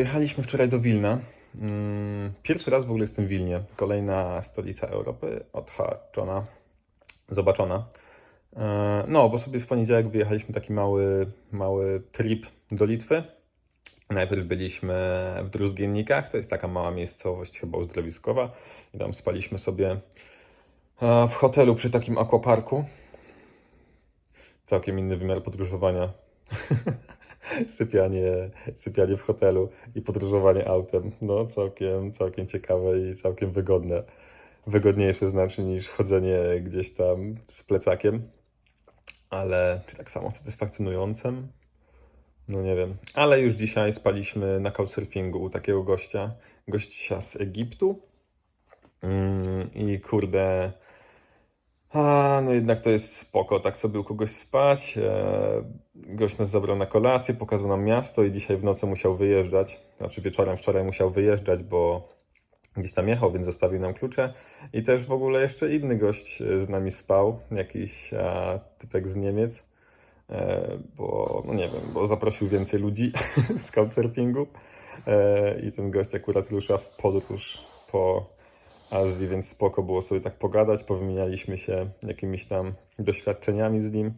Dojechaliśmy wczoraj do Wilna. Mm, Pierwszy raz w ogóle jestem w Wilnie. Kolejna stolica Europy odhaczona, zobaczona. E, No, bo sobie w poniedziałek wyjechaliśmy taki mały, mały trip do Litwy. Najpierw byliśmy w Druzgiennikach, to jest taka mała miejscowość chyba uzdrowiskowa i tam spaliśmy sobie e, w hotelu przy takim aquaparku. Całkiem inny wymiar podróżowania. sypianie, sypianie w hotelu i podróżowanie autem. No, całkiem, całkiem ciekawe i całkiem wygodne. Wygodniejsze znacznie niż chodzenie gdzieś tam z plecakiem, ale czy tak samo satysfakcjonującym? No nie wiem. Ale już dzisiaj spaliśmy na couchsurfingu u takiego gościa, gościa z Egiptu. Mm, I kurde, a, no jednak to jest spoko, tak sobie u kogoś spać. E, gość nas zabrał na kolację, pokazał nam miasto i dzisiaj w nocy musiał wyjeżdżać. Znaczy wieczorem wczoraj musiał wyjeżdżać, bo gdzieś tam jechał, więc zostawił nam klucze. I też w ogóle jeszcze inny gość e, z nami spał, jakiś a, typek z Niemiec, e, bo no nie wiem, bo zaprosił więcej ludzi z couchsurfingu. E, I ten gość akurat rusza w podróż po Azji, więc spoko było sobie tak pogadać, powymienialiśmy się jakimiś tam doświadczeniami z nim.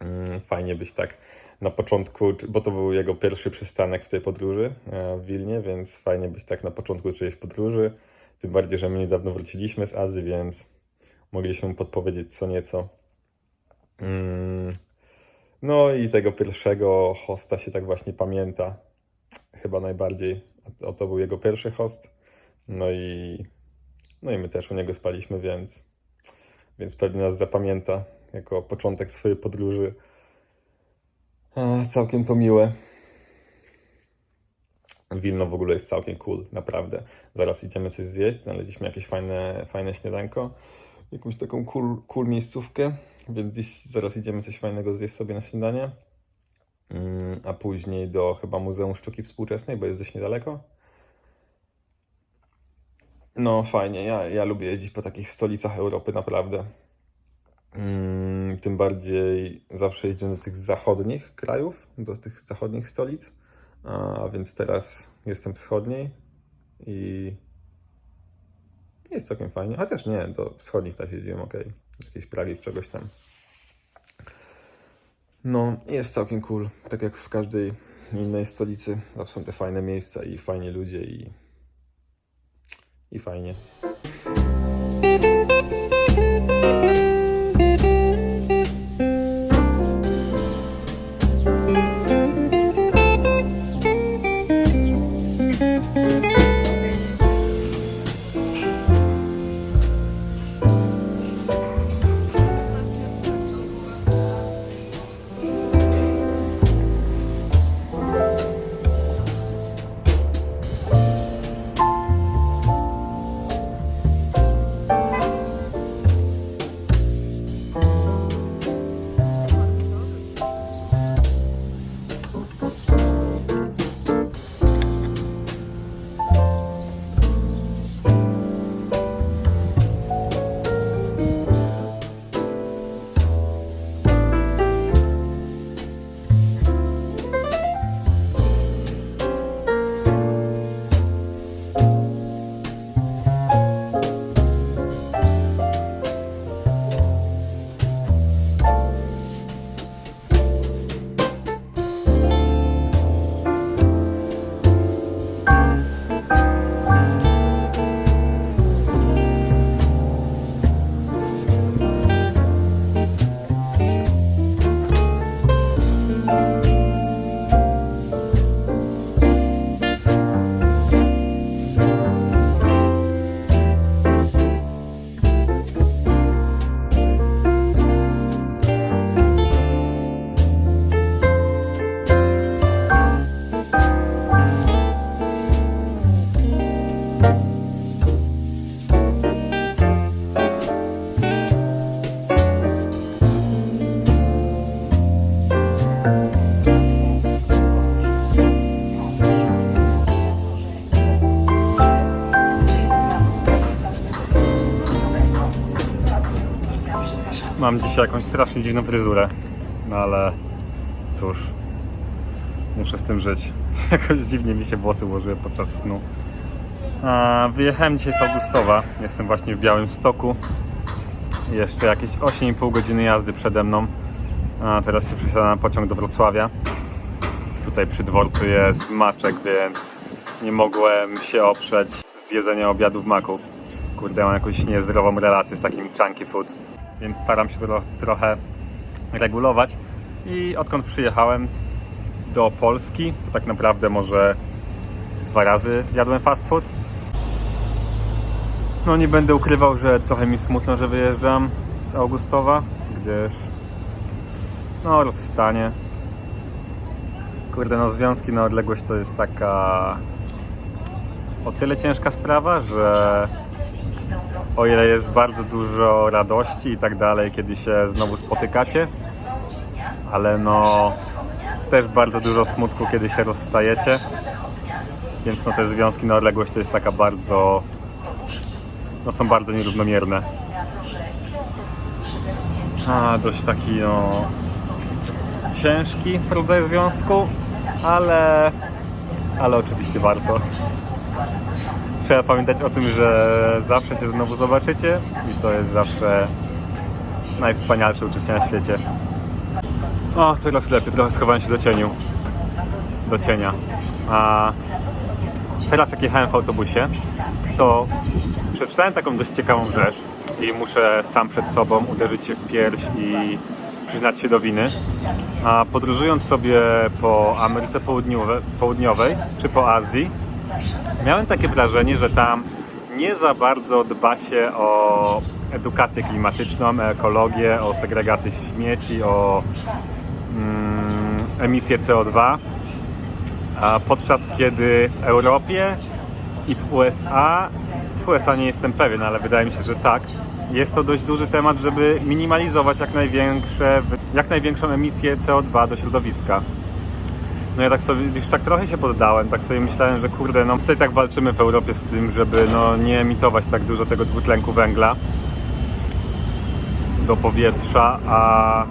Mm, Fajnie być tak na początku, bo to był jego pierwszy przystanek w tej podróży e, w Wilnie, więc fajnie być tak na początku czyjejś podróży. Tym bardziej, że my niedawno wróciliśmy z Azji, więc mogliśmy mu podpowiedzieć co nieco. Mm, No i tego pierwszego hosta się tak właśnie pamięta. Chyba najbardziej. O to był jego pierwszy host. No i no i my też u niego spaliśmy, więc, więc pewnie nas zapamięta jako początek swojej podróży. A, całkiem to miłe. Wilno w ogóle jest całkiem cool, naprawdę. Zaraz idziemy coś zjeść, znaleźliśmy jakieś fajne, fajne śniadanko, jakąś taką cool, cool miejscówkę, więc dziś zaraz idziemy coś fajnego zjeść sobie na śniadanie. Mm, A później do chyba Muzeum Sztuki Współczesnej, bo jest dość niedaleko. No fajnie, ja, ja lubię jeździć po takich stolicach Europy, naprawdę. Mm, tym bardziej zawsze jeździłem do tych zachodnich krajów, do tych zachodnich stolic, a więc teraz jestem wschodniej i jest całkiem fajnie. Chociaż nie, do wschodnich też jeździłem, ok. Jakieś Pragi, czegoś tam. No, jest całkiem cool. Tak jak w każdej innej stolicy, zawsze są te fajne miejsca i fajni ludzie i, i fajnie. Mam dzisiaj jakąś strasznie dziwną fryzurę, no ale cóż. Muszę z tym żyć. Jakoś dziwnie mi się włosy ułożyły podczas snu. Wyjechałem dzisiaj z Augustowa. Jestem właśnie w Białym Stoku. Jeszcze jakieś 8,5 godziny jazdy przede mną. Teraz się przesiadam na pociąg do Wrocławia. Tutaj przy dworcu jest maczek, więc nie mogłem się oprzeć z jedzenia obiadu w maku. Kurde, mam jakąś niezdrową relację z takim chunky food, więc staram się to trochę regulować. I odkąd przyjechałem do Polski, to tak naprawdę może dwa razy jadłem fast food. No nie będę ukrywał, że trochę mi smutno, że wyjeżdżam z Augustowa, gdyż no rozstanie. Kurde, no związki na odległość to jest taka o tyle ciężka sprawa, że o ile jest bardzo dużo radości i tak dalej, kiedy się znowu spotykacie, ale no też bardzo dużo smutku, kiedy się rozstajecie. Więc no te związki na odległość to jest taka bardzo no są bardzo nierównomierne. A, dość taki no ciężki rodzaj związku, ale ale oczywiście warto. Trzeba pamiętać o tym, że zawsze się znowu zobaczycie i to jest zawsze najwspanialsze uczucie na świecie. O, teraz lepiej, trochę schowałem się do cieniu. Do cienia. A teraz jak jechałem w autobusie, to przeczytałem taką dość ciekawą rzecz i muszę sam przed sobą uderzyć się w pierś i przyznać się do winy. A podróżując sobie po Ameryce Południowe, Południowej czy po Azji, miałem takie wrażenie, że tam nie za bardzo dba się o edukację klimatyczną, ekologię, o segregację śmieci, o mm, emisję CO2, a podczas kiedy w Europie i w USA, w USA nie jestem pewien, ale wydaje mi się, że tak, jest to dość duży temat, żeby minimalizować jak, największe, jak największą emisję CO2 do środowiska. No ja tak sobie już tak trochę się poddałem, tak sobie myślałem, że kurde, no tutaj tak walczymy w Europie z tym, żeby no nie emitować tak dużo tego dwutlenku węgla do powietrza, a,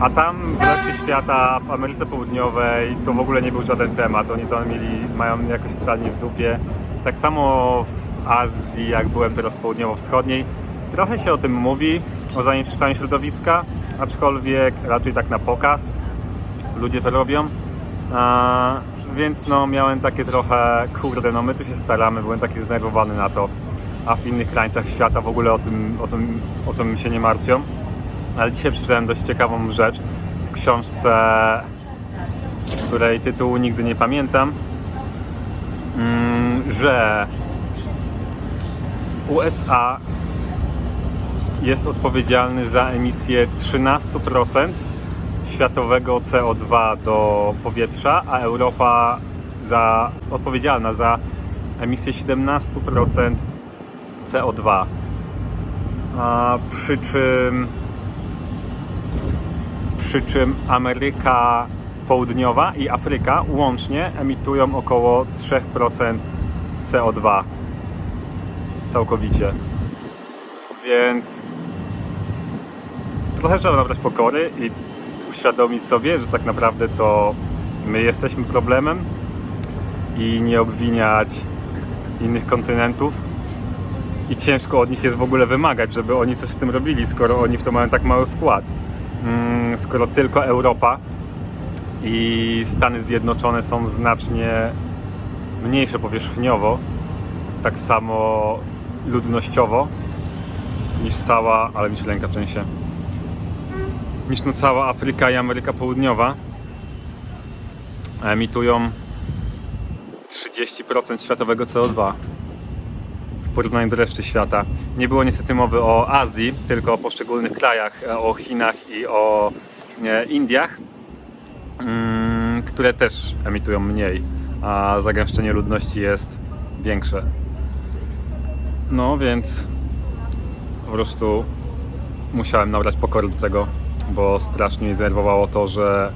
a tam w reszcie świata, w Ameryce Południowej to w ogóle nie był żaden temat, oni to mieli, mają jakoś totalnie w dupie. Tak samo w Azji, jak byłem teraz południowo-wschodniej, trochę się o tym mówi, o zanieczyszczaniu środowiska, aczkolwiek raczej tak na pokaz ludzie to robią. A, więc no miałem takie trochę, kurde, no my tu się staramy, byłem taki zdenerwowany na to, a w innych krańcach świata w ogóle o tym, o tym, o tym się nie martwią. Ale dzisiaj przeczytałem dość ciekawą rzecz w książce, której tytułu nigdy nie pamiętam, mm, że USA jest odpowiedzialny za emisję 13% światowego CO2 do powietrza, a Europa za, odpowiedzialna za emisję 17% CO2. A przy czym przy czym Ameryka Południowa i Afryka łącznie emitują około 3% CO2 całkowicie. Więc trochę trzeba nabrać pokory i uświadomić sobie, że tak naprawdę to my jesteśmy problemem i nie obwiniać innych kontynentów. I ciężko od nich jest w ogóle wymagać, żeby oni coś z tym robili, skoro oni w to mają tak mały wkład. Mm, Skoro tylko Europa i Stany Zjednoczone są znacznie mniejsze powierzchniowo, tak samo ludnościowo niż cała, ale mi się lęka sensie, niż no cała Afryka i Ameryka Południowa emitują 30% światowego CO2 w porównaniu do reszty świata. Nie było niestety mowy o Azji, tylko o poszczególnych krajach, e, o Chinach i o e, Indiach, mm, które też emitują mniej, a zagęszczenie ludności jest większe. No więc po prostu musiałem nabrać pokory do tego, bo strasznie mnie denerwowało to, że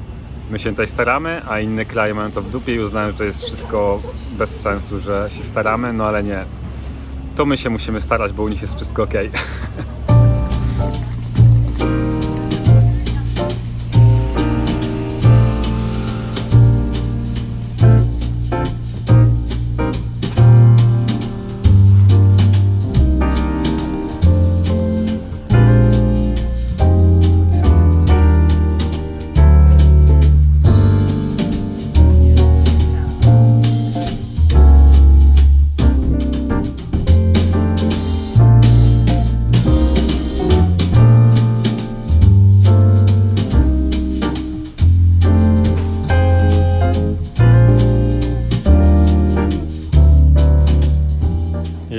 my się tutaj staramy, a inne kraje mają to w dupie i uznałem, że to jest wszystko bez sensu, że się staramy, no ale nie. To my się musimy starać, bo u nich jest wszystko ok.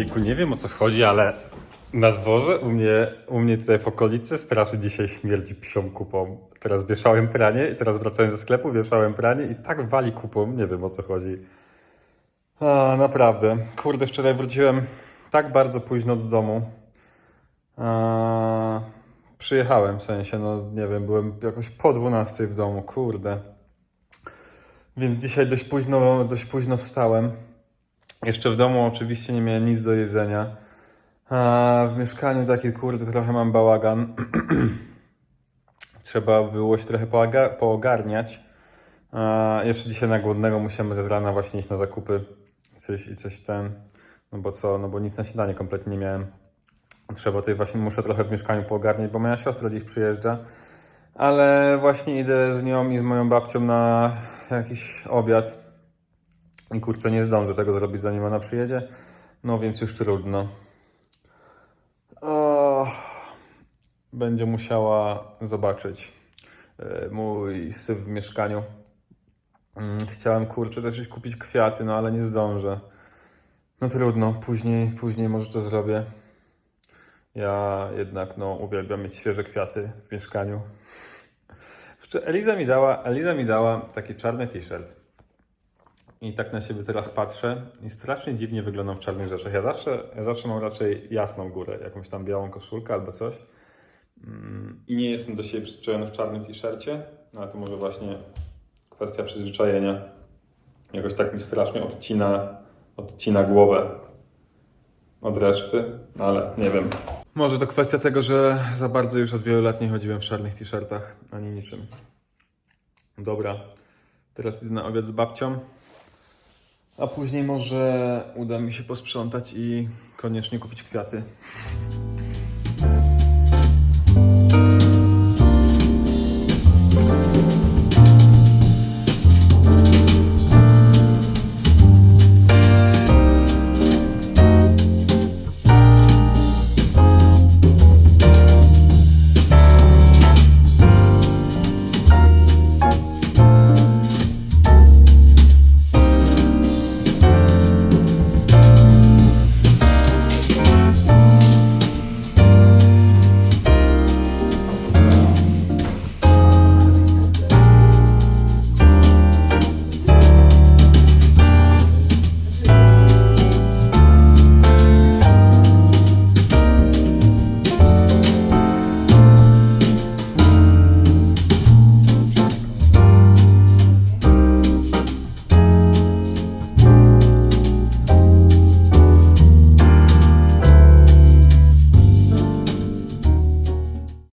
środku. Nie wiem o co chodzi, ale na dworze u mnie, u mnie tutaj w okolicy strasznie dzisiaj śmierdzi psią kupą. Teraz wieszałem pranie i teraz wracałem ze sklepu, wieszałem pranie i tak wali kupą. Nie wiem o co chodzi. A, naprawdę. Kurde, wczoraj wróciłem tak bardzo późno do domu. A, przyjechałem w sensie, no nie wiem, byłem jakoś po 12 w domu, kurde. Więc dzisiaj dość późno, dość późno wstałem. Jeszcze w domu oczywiście nie miałem nic do jedzenia. A w mieszkaniu taki kurde trochę mam bałagan. Trzeba było się trochę poogarniać. A jeszcze dzisiaj na głodnego musiałem z rana właśnie iść na zakupy. Coś i coś ten. No bo co, no bo nic na śniadanie kompletnie nie miałem. Trzeba tutaj właśnie, muszę trochę w mieszkaniu poogarniać, bo moja siostra dziś przyjeżdża. Ale właśnie idę z nią i z moją babcią na jakiś obiad. I kurczę, nie zdążę tego zrobić zanim ona przyjedzie. No więc już trudno. O, będzie musiała zobaczyć e, mój syf w mieszkaniu. Mm, Chciałem kurczę też kupić kwiaty, no ale nie zdążę. No trudno, później, później może to zrobię. Ja jednak no uwielbiam mieć świeże kwiaty w mieszkaniu. Eliza mi dała, Eliza mi dała taki czarny t-shirt. I tak na siebie teraz patrzę i strasznie dziwnie wyglądam w czarnych rzeczach. Ja zawsze, ja zawsze mam raczej jasną górę, jakąś tam białą koszulkę albo coś. Mm, I nie jestem do siebie przyzwyczajony w czarnym t-shircie, no ale to może właśnie kwestia przyzwyczajenia. Jakoś tak mi strasznie odcina, odcina głowę od reszty, no ale nie wiem. Może to kwestia tego, że za bardzo już od wielu lat nie chodziłem w czarnych t-shirtach, ani niczym. Dobra, teraz idę na obiad z babcią. A później może uda mi się posprzątać i koniecznie kupić kwiaty.